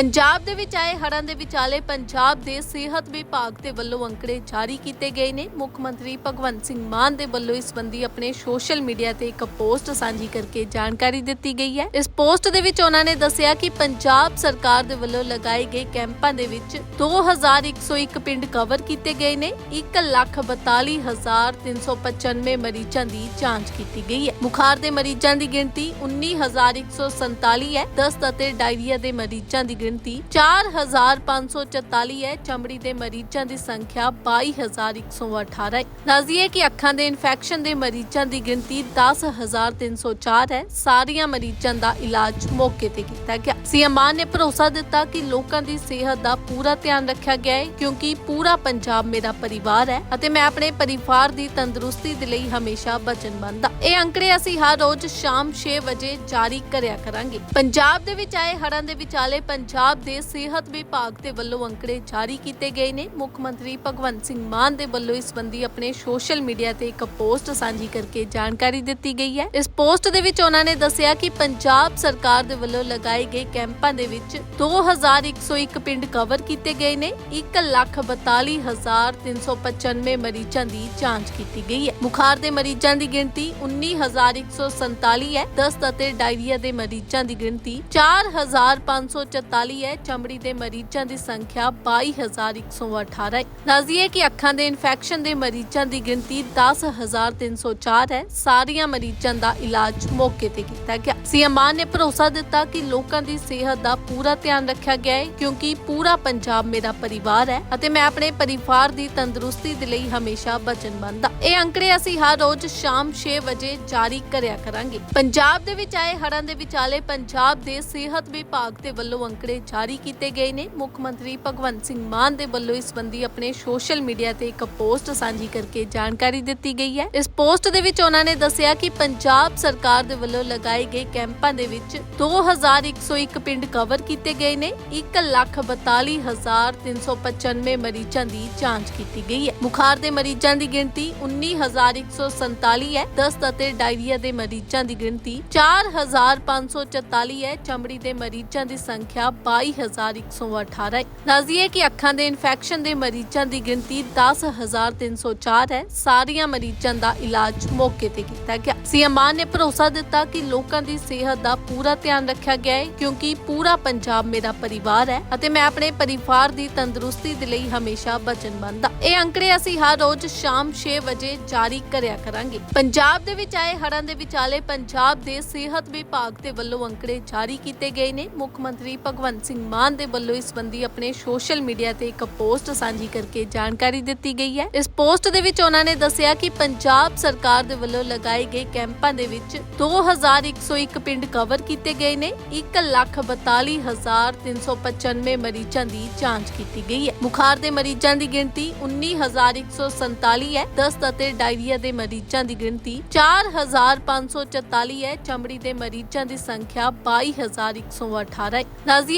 ਪੰਜਾਬ ਦੇ ਵਿੱਚ ਆਏ ਹੜ੍ਹਾਂ ਦੇ ਵਿਚਾਲੇ ਪੰਜਾਬ ਦੇ ਸਿਹਤ ਵਿਭਾਗ ਦੇ ਵੱਲੋਂ ਅੰਕੜੇ ਜਾਰੀ ਕੀਤੇ ਗਏ ਨੇ। ਮੁੱਖ ਮੰਤਰੀ ਭਗਵੰਤ ਸਿੰਘ ਮਾਨ ਦੇ ਵੱਲੋਂ ਇਸ ਸੰਬੰਧੀ ਆਪਣੇ ਸੋਸ਼ਲ ਮੀਡੀਆ ਤੇ ਇੱਕ ਪੋਸਟ ਸਾਂਝੀ ਕਰਕੇ ਜਾਣਕਾਰੀ ਦਿੱਤੀ ਗਈ ਹੈ। ਇਸ ਪੋਸਟ ਦੇ ਵਿੱਚ ਉਹਨਾਂ ਨੇ ਦੱਸਿਆ ਕਿ ਪੰਜਾਬ ਸਰਕਾਰ ਦੇ ਵੱਲੋਂ ਲਗਾਏ ਗਏ ਕੈਂਪਾਂ ਦੇ ਵਿੱਚ 2101 ਪਿੰਡ ਕਵਰ ਕੀਤੇ ਗਏ ਨੇ। 142395 ਮਰੀਜ਼ਾਂ ਦੀ ਜਾਂਚ ਕੀਤੀ ਗਈ ਹੈ। ਬੁਖਾਰ ਦੇ ਮਰੀਜ਼ਾਂ ਦੀ ਗਿਣਤੀ 19147 ਹੈ। ਦਸਤ ਅਤੇ ਡਾਇਰੀਆ ਦੇ ਮਰੀਜ਼ਾਂ ਦੀ ਗਿਣਤੀ 4544 ਹੈ। ਚਮੜੀ ਦੇ ਮਰੀਜ਼ਾਂ ਦੀ ਸੰਖਿਆ 22118 ਹੈ। ਦੱਸਦੀਏ ਕਿ ਅੱਖਾਂ ਦੇ ਇਨਫੈਕਸ਼ਨ ਦੇ ਮਰੀਜ਼ਾਂ ਦੀ ਗਿਣਤੀ 10304 ਹੈ। ਸਾਰੀਆਂ ਮਰੀਜ਼ਾਂ ਦਾ ਇਲਾਜ ਮੌਕੇ ਤੇ ਕੀਤਾ ਗਿਆ। ਸੀਐਮ ਮਾਨ ਨੇ ਭਰੋਸਾ ਦਿੱਤਾ ਕਿ ਲੋਕਾਂ ਦੀ ਸਿਹਤ ਦਾ ਪੂਰਾ ਧਿਆਨ ਰੱਖਿਆ ਗਿਆ ਹੈ, ਕਿਉਂਕਿ ਪੂਰਾ ਪੰਜਾਬ ਮੇਰਾ ਪਰਿਵਾਰ ਹੈ ਅਤੇ ਮੈਂ ਆਪਣੇ ਪਰਿਵਾਰ ਦੀ ਤੰਦਰੁਸਤੀ ਦੇ ਲਈ ਹਮੇਸ਼ਾ ਵਚਨਬੱਧ ਹਾਂ ਇਹ ਅੰਕੜੇ ਅਸੀਂ ਹਰ ਰੋਜ਼ ਸ਼ਾਮ 6 ਵਜੇ ਜਾਰੀ ਕਰਿਆ ਕਰਾਂਗੇ। ਪੰਜਾਬ ਦੇ ਵਿੱਚ ਆਏ ਹੜ੍ਹਾਂ ਦੇ ਵਿਚਾਲੇ ਪੰਜਾਬ ਪੰਜਾਬ ਦੇ ਸਿਹਤ ਵਿਭਾਗ ਦੇ ਵੱਲੋਂ ਅੰਕੜੇ ਜਾਰੀ ਕੀਤੇ ਗਏ ਨੇ। ਮੁੱਖ ਮੰਤਰੀ ਭਗਵੰਤ ਸਿੰਘ ਮਾਨ ਦੇ ਵੱਲੋਂ ਇਸ ਸੰਬੰਧੀ ਆਪਣੇ ਸੋਸ਼ਲ ਮੀਡੀਆ ਤੇ ਇੱਕ ਪੋਸਟ ਸਾਂਝੀ ਕਰਕੇ ਜਾਣਕਾਰੀ ਦਿੱਤੀ ਗਈ ਹੈ। ਇਸ ਪੋਸਟ ਦੇ ਵਿੱਚ ਉਹਨਾਂ ਨੇ ਦੱਸਿਆ ਕਿ ਪੰਜਾਬ ਸਰਕਾਰ ਦੇ ਵੱਲੋਂ ਲਗਾਏ ਗਏ ਕੈਂਪਾਂ ਦੇ ਵਿੱਚ 2101 ਪਿੰਡ ਕਵਰ ਕੀਤੇ ਗਏ ਨੇ। 142395 ਮਰੀਜ਼ਾਂ ਦੀ ਜਾਂਚ ਕੀਤੀ ਗਈ ਹੈ। ਬੁਖਾਰ ਦੇ ਮਰੀਜ਼ਾਂ ਦੀ ਗਿਣਤੀ 19147 ਹੈ। ਦਸਤ ਅਤੇ ਡਾਇਰੀਆ ਦੇ ਮਰੀਜ਼ਾਂ ਦੀ ਗਿਣਤੀ 4544 ਹੈ। ਚਮੜੀ ਦੇ ਮਰੀਜ਼ਾਂ ਦੀ ਸੰਖਿਆ 22118 ਹੈ। ਦੱਸਦੀਏ ਕਿ ਅੱਖਾਂ ਦੇ ਇਨਫੈਕਸ਼ਨ ਦੇ ਮਰੀਜ਼ਾਂ ਦੀ ਗਿਣਤੀ 10304 ਹੈ। ਸਾਰੀਆਂ ਮਰੀਜ਼ਾਂ ਦਾ ਇਲਾਜ ਮੌਕੇ ਤੇ ਕੀਤਾ ਗਿਆ। ਸੀਐਮ ਮਾਨ ਨੇ ਭਰੋਸਾ ਦਿੱਤਾ ਕਿ ਲੋਕਾਂ ਦੀ ਸਿਹਤ ਦਾ ਪੂਰਾ ਧਿਆਨ ਰੱਖਿਆ ਗਿਆ ਹੈ, ਕਿਉਂਕਿ ਪੂਰਾ ਪੰਜਾਬ ਮੇਰਾ ਪਰਿਵਾਰ ਹੈ ਅਤੇ ਮੈਂ ਆਪਣੇ ਪਰਿਵਾਰ ਦੀ ਤੰਦਰੁਸਤੀ ਦੇ ਲਈ ਹਮੇਸ਼ਾ ਵਚਨਬੱਧ ਹਾਂ ਇਹ ਅੰਕੜੇ ਅਸੀਂ ਹਰ ਰੋਜ਼ ਸ਼ਾਮ 6 ਵਜੇ ਜਾਰੀ ਕਰਿਆ ਕਰਾਂਗੇ। ਪੰਜਾਬ ਦੇ ਵਿੱਚ ਆਏ ਹੜ੍ਹਾਂ ਦੇ ਵਿਚਾਲੇ ਪੰਜਾਬ ਦੇ ਸਿਹਤ ਵਿਭਾਗ ਦੇ ਵੱਲੋਂ ਅੰਕੜੇ ਜਾਰੀ ਕੀਤੇ ਗਏ ਨੇ। ਮੁੱਖ ਮੰਤਰੀ ਭਗਵੰਤ ਸਿੰਘ ਮਾਨ ਦੇ ਵੱਲੋਂ ਇਸ ਸੰਬੰਧੀ ਆਪਣੇ ਸੋਸ਼ਲ ਮੀਡੀਆ ਤੇ ਇੱਕ ਪੋਸਟ ਸਾਂਝੀ ਕਰਕੇ ਜਾਣਕਾਰੀ ਦਿੱਤੀ ਗਈ ਹੈ। ਇਸ ਪੋਸਟ ਦੇ ਵਿੱਚ ਉਹਨਾਂ ਨੇ ਦੱਸਿਆ ਕਿ ਪੰਜਾਬ ਸਰਕਾਰ ਦੇ ਵੱਲੋਂ ਲਗਾਏ ਗਏ ਕੈਂਪਾਂ ਦੇ ਵਿੱਚ 2101 ਪਿੰਡ ਕਵਰ ਕੀਤੇ ਗਏ ਨੇ। 142395 ਮਰੀਜ਼ਾਂ ਦੀ ਜਾਂਚ ਕੀਤੀ ਗਈ ਹੈ। ਬੁਖਾਰ ਦੇ ਮਰੀਜ਼ਾਂ ਦੀ ਗਿਣਤੀ 19147 ਹੈ। ਦਸਤ ਅਤੇ ਡਾਇਰੀਆ ਦੇ ਮਰੀਜ਼ਾਂ ਦੀ ਗਿਣਤੀ 4544 ਹੈ। ਚਮੜੀ ਦੇ ਮਰੀਜ਼ਾਂ ਦੀ ਸੰਖਿਆ 22118 ਹੈ। ਦੱਸਦੀਏ ਕਿ ਅੱਖਾਂ ਦੇ ਇਨਫੈਕਸ਼ਨ ਦੇ ਮਰੀਜ਼ਾਂ ਦੀ ਗਿਣਤੀ 10304 ਹੈ। ਸਾਰੀਆਂ ਮਰੀਜ਼ਾਂ ਦਾ ਇਲਾਜ ਮੌਕੇ ਤੇ ਕੀਤਾ ਗਿਆ। ਸੀਐਮ ਮਾਨ ਨੇ ਭਰੋਸਾ ਦਿੱਤਾ ਕਿ ਲੋਕਾਂ ਦੀ ਸਿਹਤ ਦਾ ਪੂਰਾ ਧਿਆਨ ਰੱਖਿਆ ਗਿਆ ਹੈ, ਕਿਉਂਕਿ ਪੂਰਾ ਪੰਜਾਬ ਮੇਰਾ ਪਰਿਵਾਰ ਹੈ ਅਤੇ ਮੈਂ ਆਪਣੇ ਪਰਿਵਾਰ ਦੀ ਤੰਦਰੁਸਤੀ ਦੇ ਲਈ ਹਮੇਸ਼ਾ ਵਚਨਬੱਧ ਹਾਂ ਇਹ ਅੰਕੜੇ ਅਸੀਂ ਹਰ ਰੋਜ਼ ਸ਼ਾਮ 6 ਵਜੇ ਜਾਰੀ ਕਰਿਆ ਕਰਾਂਗੇ। ਪੰਜਾਬ ਦੇ ਵਿੱਚ ਆਏ ਹੜ੍ਹਾਂ ਦੇ ਵਿਚਾਲੇ ਪੰਜਾਬ ਦੇ ਸਿਹਤ ਵਿਭਾਗ ਦੇ ਵੱਲੋਂ ਅੰਕੜੇ ਜਾਰੀ ਕੀਤੇ ਗਏ ਨੇ। ਮੁੱਖ ਮੰਤਰੀ ਭਗਵੰਤ ਭਗਵੰਤ ਸਿੰਘ ਮਾਨ ਦੇ ਵੱਲੋਂ ਇਸ ਸੰਬੰਧੀ ਆਪਣੇ ਸੋਸ਼ਲ ਮੀਡੀਆ ਤੇ ਇੱਕ ਪੋਸਟ ਸਾਂਝੀ ਕਰਕੇ ਜਾਣਕਾਰੀ ਦਿੱਤੀ ਗਈ ਹੈ। ਇਸ ਪੋਸਟ ਦੇ ਵਿੱਚ ਉਹਨਾਂ ਨੇ ਦੱਸਿਆ ਕਿ ਪੰਜਾਬ ਸਰਕਾਰ ਦੇ ਵੱਲੋਂ ਲਗਾਏ ਗਏ ਕੈਂਪਾਂ ਦੇ ਵਿੱਚ 2101 ਪਿੰਡ ਕਵਰ ਕੀਤੇ ਗਏ ਨੇ। 142395 ਮਰੀਜ਼ਾਂ ਦੀ ਜਾਂਚ ਕੀਤੀ ਗਈ ਹੈ। ਬੁਖਾਰ ਦੇ ਮਰੀਜ਼ਾਂ ਦੀ ਗਿਣਤੀ 19147 ਹੈ। ਦਸਤ ਅਤੇ ਡਾਇਰੀਆ ਦੇ ਮਰੀਜ਼ਾਂ ਦੀ ਗਿਣਤੀ 4544 ਹੈ। ਚਮੜੀ ਦੇ ਮਰੀਜ਼ਾਂ ਦੀ ਸੰਖਿਆ 22118 ਹੈ।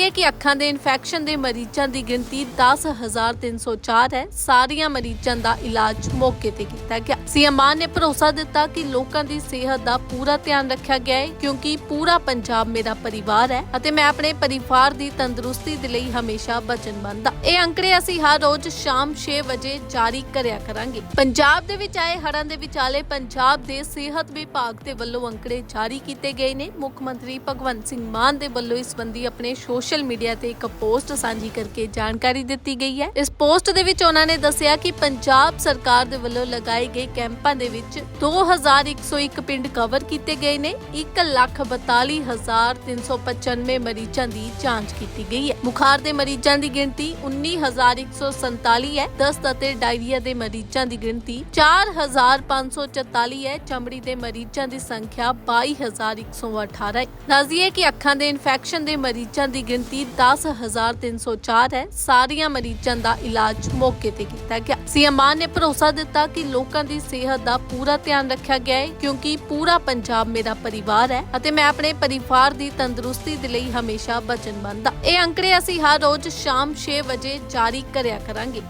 ਦੱਸਦੀਏ ਕਿ ਅੱਖਾਂ ਦੇ ਇਨਫੈਕਸ਼ਨ ਦੇ ਮਰੀਜ਼ਾਂ ਦੀ ਗਿਣਤੀ 10304 ਹੈ। ਸਾਰੀਆਂ ਮਰੀਜ਼ਾਂ ਦਾ ਇਲਾਜ ਮੌਕੇ ਤੇ ਕੀਤਾ ਗਿਆ। ਸੀਐਮ ਮਾਨ ਨੇ ਭਰੋਸਾ ਦਿੱਤਾ ਕਿ ਲੋਕਾਂ ਦੀ ਸਿਹਤ ਦਾ ਪੂਰਾ ਧਿਆਨ ਰੱਖਿਆ ਗਿਆ ਹੈ, ਕਿਉਂਕਿ ਪੂਰਾ ਪੰਜਾਬ ਮੇਰਾ ਪਰਿਵਾਰ ਹੈ ਅਤੇ ਮੈਂ ਆਪਣੇ ਪਰਿਵਾਰ ਦੀ ਤੰਦਰੁਸਤੀ ਦੇ ਲਈ ਹਮੇਸ਼ਾ ਵਚਨਬੱਧ ਹਾਂ। ਇਹ ਅੰਕੜੇ ਅਸੀਂ ਹਰ ਰੋਜ਼ ਸ਼ਾਮ 6 ਵਜੇ ਜਾਰੀ ਕਰਿਆ ਕਰਾਂਗੇ। ਪੰਜਾਬ ਦੇ ਵਿੱਚ ਆਏ ਹੜ੍ਹਾਂ ਦੇ ਵਿਚਾਲੇ ਪੰਜਾਬ ਦੇ ਸਿਹਤ ਵਿਭਾਗ ਦੇ ਵੱਲੋਂ ਅੰਕੜੇ ਜਾਰੀ ਕੀਤੇ ਗਏ ਨੇ। ਮੁੱਖ ਮੰਤਰੀ ਭਗਵੰਤ ਸਿੰਘ ਮਾਨ ਦੇ ਵੱਲੋਂ ਇਸ ਸੰਬੰਧੀ ਆਪਣੇ ਸੋਸ਼ਲ ਮੀਡੀਆ ਤੇ ਇੱਕ ਪੋਸਟ ਸਾਂਝੀ ਕਰਕੇ ਜਾਣਕਾਰੀ ਦਿੱਤੀ ਗਈ ਹੈ। ਇਸ ਪੋਸਟ ਦੇ ਵਿੱਚ ਉਹਨਾਂ ਨੇ ਦੱਸਿਆ ਕਿ ਪੰਜਾਬ ਸਰਕਾਰ ਦੇ ਵੱਲੋਂ ਲਗਾਏ ਗਏ ਕੈਂਪਾਂ ਦੇ ਵਿੱਚ 2101 ਪਿੰਡ ਕਵਰ ਕੀਤੇ ਗਏ ਨੇ। 142395 ਮਰੀਜ਼ਾਂ ਦੀ ਜਾਂਚ ਕੀਤੀ ਗਈ ਹੈ। ਬੁਖਾਰ ਦੇ ਮਰੀਜ਼ਾਂ ਦੀ ਗਿਣਤੀ 19147 ਹੈ। ਦਸਤ ਅਤੇ ਡਾਇਰੀਆ ਦੇ ਮਰੀਜ਼ਾਂ ਦੀ ਗਿਣਤੀ 4544 ਹੈ। ਚਮੜੀ ਦੇ ਮਰੀਜ਼ਾਂ ਦੀ ਸੰਖਿਆ 22118 ਹੈ। ਦੱਸਦੀਏ ਕਿ ਅੱਖਾਂ ਦੇ ਇਨਫੈਕਸ਼ਨ ਦੇ ਮਰੀਜ਼ਾਂ ਦੀ ਗਿਣਤੀ ਗਿਣਤੀ 10304 ਹੈ। ਸਾਰੀਆਂ ਮਰੀਜ਼ਾਂ ਦਾ ਇਲਾਜ ਮੌਕੇ ਤੇ ਕੀਤਾ ਗਿਆ। ਸੀਐਮ ਮਾਨ ਨੇ ਭਰੋਸਾ ਦਿੱਤਾ ਕਿ ਲੋਕਾਂ ਦੀ ਸਿਹਤ ਦਾ ਪੂਰਾ ਧਿਆਨ ਰੱਖਿਆ ਗਿਆ ਹੈ, ਕਿਉਂਕਿ ਪੂਰਾ ਪੰਜਾਬ ਮੇਰਾ ਪਰਿਵਾਰ ਹੈ ਅਤੇ ਮੈਂ ਆਪਣੇ ਪਰਿਵਾਰ ਦੀ ਤੰਦਰੁਸਤੀ ਦੇ ਲਈ ਹਮੇਸ਼ਾ ਵਚਨਬੱਧ ਹਾਂ। ਇਹ ਅੰਕੜੇ ਅਸੀਂ ਹਰ ਰੋਜ਼ ਸ਼ਾਮ 6 ਵਜੇ ਜਾਰੀ ਕਰਿਆ ਕਰਾਂਗੇ।